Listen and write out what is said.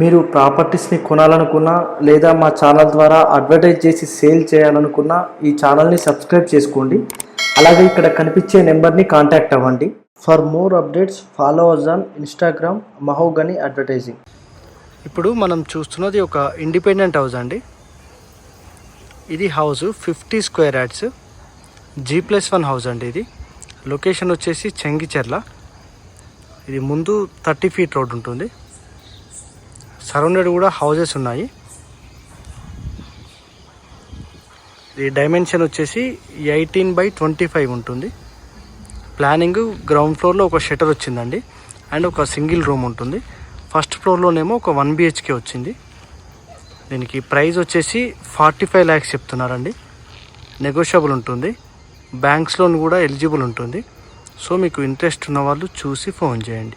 మీరు ప్రాపర్టీస్ని కొనాలనుకున్నా లేదా మా ఛానల్ ద్వారా అడ్వర్టైజ్ చేసి సేల్ చేయాలనుకున్నా ఈ ఛానల్ని సబ్స్క్రైబ్ చేసుకోండి. అలాగే ఇక్కడ కనిపించే నెంబర్ని కాంటాక్ట్ అవ్వండి. For more updates follow us on Instagram Mahogany advertising ఇప్పుడు మనం చూస్తున్నది ఒక ఇండిపెండెంట్ హౌస్ అండి. ఇది house fifty square yards G plus one house అండి ఇది. లొకేషన్ వచ్చేసి చెంగిచెర్ల. ఇది ముందు థర్టీ ఫీట్ రోడ్ ఉంటుంది. సరౌండెడ్ కూడా హౌజెస్ ఉన్నాయి. ఈ డైమెన్షన్ వచ్చేసి ఎయిటీన్ బై ట్వంటీ ఫైవ్ ఉంటుంది. ప్లానింగ్ గ్రౌండ్ ఫ్లోర్లో ఒక షటర్ వచ్చిందండి. అండ్ ఒక సింగిల్ రూమ్ ఉంటుంది. ఫస్ట్ ఫ్లోర్లోనేమో ఒక వన్ బిహెచ్కే వచ్చింది. దీనికి ప్రైస్ వచ్చేసి ఫార్టీ ఫైవ్ ల్యాక్స్ చెప్తున్నారండి. నెగోషియబుల్ ఉంటుంది. బ్యాంక్స్ లోన్ కూడా ఎలిజిబుల్ ఉంటుంది. సో మీకు ఇంట్రెస్ట్ ఉన్న వాళ్ళు చూసి ఫోన్ చేయండి.